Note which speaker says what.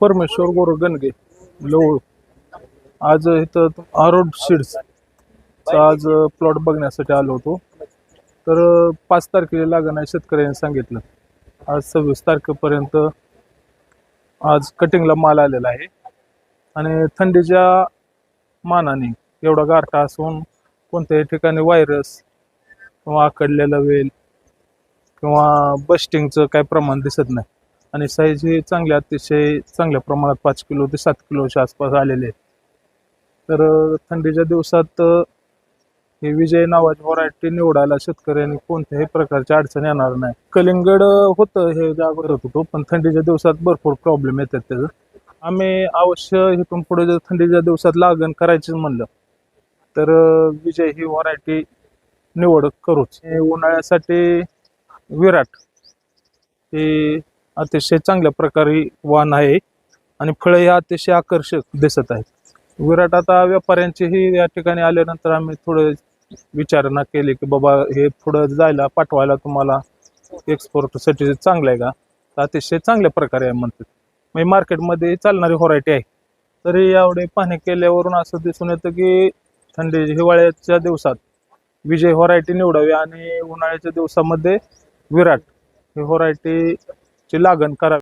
Speaker 1: परमेश्वर गोर गणगे लवळ आज इथं आरोड सीड्स आज प्लॉट बघण्यासाठी आलो होतो. तर पाच तारखेला लागणार शेतकऱ्यांनी सांगितलं. आज सव्वीस तारखेपर्यंत आज कटिंगला माल आलेला आहे. आणि थंडीच्या मानाने एवढा गारठा असून कोणत्याही ठिकाणी व्हायरस किंवा आकडलेला वेल किंवा बस्टिंगचं काही प्रमाण दिसत नाही. आणि साईज हे चांगल्या अतिशय चांगल्या प्रमाणात पाच किलो ते सात किलोच्या आसपास आलेले आहेत. तर थंडीच्या दिवसात हे विजय नावाची व्हरायटी निवडायला शेतकऱ्यांनी कोणत्याही प्रकारची अडचण येणार नाही. कलिंगड होतं हे जागरत होतो पण थंडीच्या दिवसात भरपूर प्रॉब्लेम येतात त्याचं. आम्ही अवश्य इथून पुढे जर थंडीच्या दिवसात लागण करायचीच म्हणलं तर विजय ही व्हरायटी निवड करूच. हे उन्हाळ्यासाठी विराट हे अतिशय चांगल्या प्रकारे वाण आहे आणि फळं हे अतिशय आकर्षक दिसत आहेत. विराट आता व्यापाऱ्यांचीही या ठिकाणी आल्यानंतर आम्ही थोडं विचारणा केली की बाबा हे पुढं जायला पाठवायला तुम्हाला एक्सपोर्टसाठी चांगलं आहे का? तर अतिशय चांगल्या प्रकारे आहे म्हणतात. म्हणजे मार्केटमध्ये चालणारी व्हरायटी आहे. तरी एवढे पाहणी केल्यावरून असं दिसून येतं की थंडी हिवाळ्याच्या दिवसात विजय व्हरायटी निवडावी आणि उन्हाळ्याच्या दिवसामध्ये विराट ही व्हरायटी लागण करावी